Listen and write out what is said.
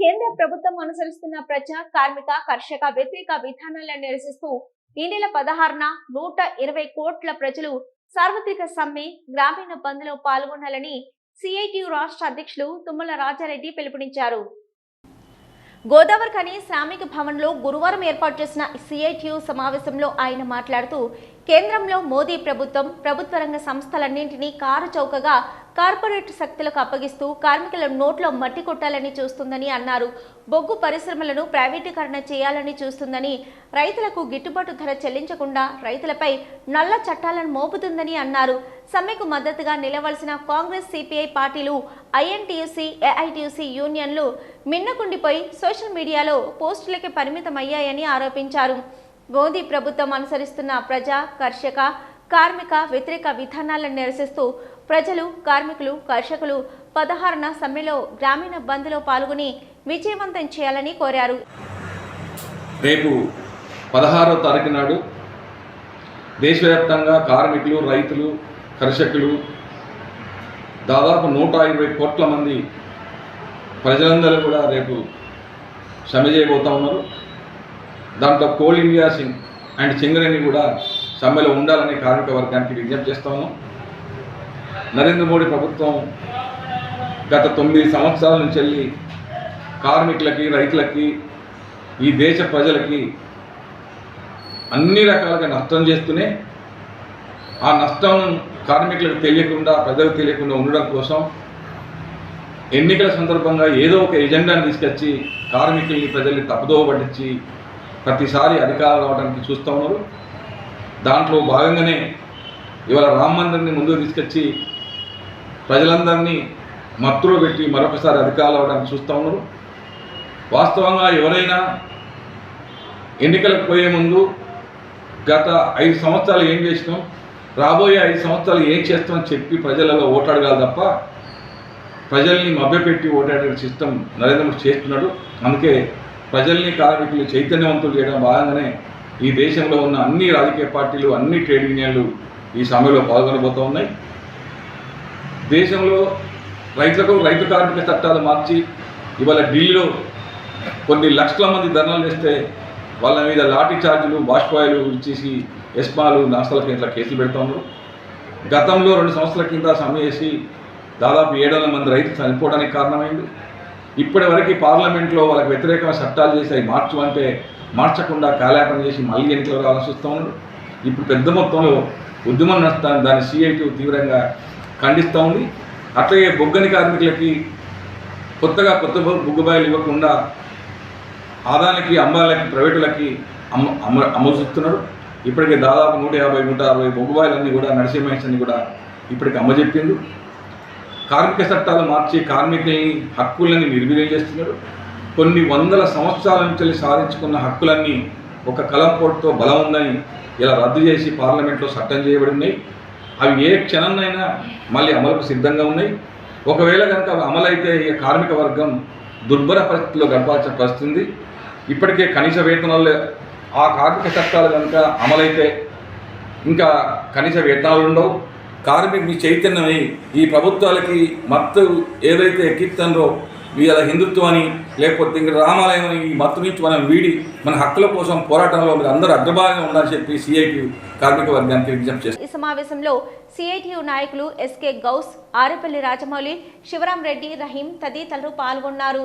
కేంద్ర ప్రభుత్వం అనుసరిస్తున్న ప్రజా కార్మిక కర్షక వ్యతిరేక విధానాలను నిరసిస్తూ ఈ నెల పదహారున నూట ఇరవై కోట్ల ప్రజలు సార్వత్రిక సమ్మె గ్రామీణ బంద్లో పాల్గొనాలని సిఐటియు రాష్ట్ర అధ్యక్షులు తుమ్మల రాజారెడ్డి పిలుపునిచ్చారు. గోదావరి ఖని శ్రామిక భవన్లో గురువారం ఏర్పాటు చేసిన సిఐటియు సమావేశంలో ఆయన మాట్లాడుతూ కేంద్రంలో మోదీ ప్రభుత్వం ప్రభుత్వ రంగ సంస్థలన్నింటినీ కారు చౌకగా కార్పొరేట్ శక్తులకు అప్పగిస్తూ కార్మికుల నోట్లో మట్టి కొట్టాలని చూస్తుందని అన్నారు. బొగ్గు పరిశ్రమలను ప్రైవేటీకరణ చేయాలని చూస్తుందని రైతులకు గిట్టుబాటు ధర చెల్లించకుండా రైతులపై నల్ల చట్టాలను మోపుతుందని అన్నారు. సమ్మెకు మద్దతుగా నిలవలసిన కాంగ్రెస్ సిపిఐ పార్టీలు ఐఎన్టీయూసీ ఏఐటీయూసీ యూనియన్లు మిన్నకుండిపోయి సోషల్ మీడియాలో పోస్టులకే పరిమితమయ్యాయని ఆరోపించారు. మోదీ ప్రభుత్వం అనుసరిస్తున్న ప్రజా కర్షక కార్మిక వ్యతిరేక విధానాలను నిరసిస్తూ ప్రజలు కార్మికులు కర్షకులు పదహారున సమ్మెలో గ్రామీణ బంద్లో పాల్గొని విజయవంతం చేయాలని కోరారు. రేపు పదహారో తారీఖు నాడు దేశవ్యాప్తంగా కార్మికులు రైతులు కర్షకులు దాదాపు నూట ఇరవై కోట్ల మంది ప్రజలందరూ కూడా రేపు సమ్మె చేయబోతా ఉన్నారు. దాంట్లో కోల్ ఇండియా సింగ్ అండ్ సింగరేణి కూడా సమ్మెలో ఉండాలని కార్మిక వర్గానికి విజ్ఞప్తి చేస్తాము నరేంద్ర మోడీ ప్రభుత్వం గత తొమ్మిది సంవత్సరాల నుంచి వెళ్ళి కార్మికులకి రైతులకి ఈ దేశ ప్రజలకి అన్ని రకాలుగా నష్టం చేస్తూనే ఆ నష్టం కార్మికులకు తెలియకుండా ప్రజలకు తెలియకుండా ఉండడం కోసం ఎన్నికల సందర్భంగా ఏదో ఒక ఎజెండాని తీసుకొచ్చి కార్మికుల్ని ప్రజల్ని తప్పుదోవ పట్టించి ప్రతిసారి అధికారం రావడానికి చూస్తూ ఉన్నారు. దాంట్లో భాగంగానే ఇవాళ రామ మందిర్ని ముందుకు తీసుకొచ్చి ప్రజలందరినీ మత్తులో పెట్టి మరొకసారి అధికారులు అవడానికి చూస్తూ ఉన్నారు. వాస్తవంగా ఎవరైనా ఎన్నికలకు పోయే ముందు గత ఐదు సంవత్సరాలు ఏం చేసినాం రాబోయే ఐదు సంవత్సరాలు ఏం చేస్తామని చెప్పి ప్రజలలో ఓటాడగాలి తప్ప ప్రజల్ని మభ్యపెట్టి ఓటాడే సిస్టమ్ నరేంద్ర మోడీ చేస్తున్నాడు. అందుకే ప్రజల్ని కార్మికులు చైతన్యవంతులు చేయడం భాగంగానే ఈ దేశంలో ఉన్న అన్ని రాజకీయ పార్టీలు అన్ని ట్రేడ్ యూనియన్లు ఈ సమ్మెలో పాల్గొనబోతూ ఉన్నాయి. దేశంలో రైతులకు రైతు కార్మిక చట్టాలు మార్చి ఇవాళ ఢిల్లీలో కొన్ని లక్షల మంది ధర్నాలు చేస్తే వాళ్ళ మీద లాఠీ చార్జీలు బాష్పాయిలు ఇచ్చేసి ఎస్మాలు నాస్తాలకి ఇట్లా కేసులు పెడతా ఉన్నారు. గతంలో రెండు సంవత్సరాల కింద సమ్మె చేసి దాదాపు ఏడు వందల మంది రైతులు చనిపోవడానికి కారణమైంది. ఇప్పటి వరకు పార్లమెంట్లో వాళ్ళకి వ్యతిరేకంగా చట్టాలు చేసి అవి మార్చమంటే మార్చకుండా కాలాపన చేసి మళ్ళీ ఎన్నికలు రావాల్సి వస్తూ ఉన్నారు ఇప్పుడు పెద్ద మొత్తంలో ఉద్యమం నడుస్తాను దాన్ని సిఐటి తీవ్రంగా ఖండిస్తూ ఉంది. అట్లాగే బొగ్గని కార్మికులకి కొత్తగా కొత్త బొ- బొగ్గుబాయిలు ఇవ్వకుండా ఆదానికి అమ్మాలకి ప్రైవేటులకి అమ్మ అమ్మ అమ్మచుస్తున్నారు ఇప్పటికే దాదాపు నూట యాభై నూట అరవై బొగ్గుబాయిలన్నీ కూడా నరసింహన్స్ అన్ని కూడా ఇప్పటికి అమ్మచెప్పిండు కార్మిక చట్టాలు మార్చి కార్మికుల్ని హక్కులని నిర్వీర్యం చేస్తున్నారు. కొన్ని వందల సంవత్సరాల నుంచి సాధించుకున్న హక్కులన్నీ ఒక కలంపోటుతో బలం ఉందని ఇలా రద్దు చేసి పార్లమెంట్లో చట్టం చేయబడి ఉన్నాయి అవి ఏ క్షణంనైనా మళ్ళీ అమలుకు సిద్ధంగా ఉన్నాయి. ఒకవేళ కనుక అవి అమలైతే ఈ కార్మిక వర్గం దుర్భర పరిస్థితుల్లో గడపాల్సిన పరిస్థితి ఉంది. ఇప్పటికే కనీస వేతనాలు ఆ కార్మిక చట్టాలు కనుక అమలైతే ఇంకా కనీస వేతనాలు ఉండవు. కార్మికుని చైతన్యమై. ఈ ప్రభుత్వాలకి మత్తు ఏదైతే ఎక్కిస్తుందో వీళ్ళ హిందుత్వాన్ని లేకపోతే ఇంకా రామాలయం అని ఈ మత్తు నుంచి మనం వీడి మన హక్కుల కోసం పోరాటంలో మీరు అందరూ అగ్రభాగంగా ఉండాలని చెప్పి సిఐటి కార్మిక వర్గానికి విజ్ఞప్తి చేస్తారు ఈ సమావేశంలో సిఐటియు నాయకులు ఎస్కే గౌస్ ఆరేపల్లి రాజమౌళి శివరాం రెడ్డి రహీం తదితరులు పాల్గొన్నారు.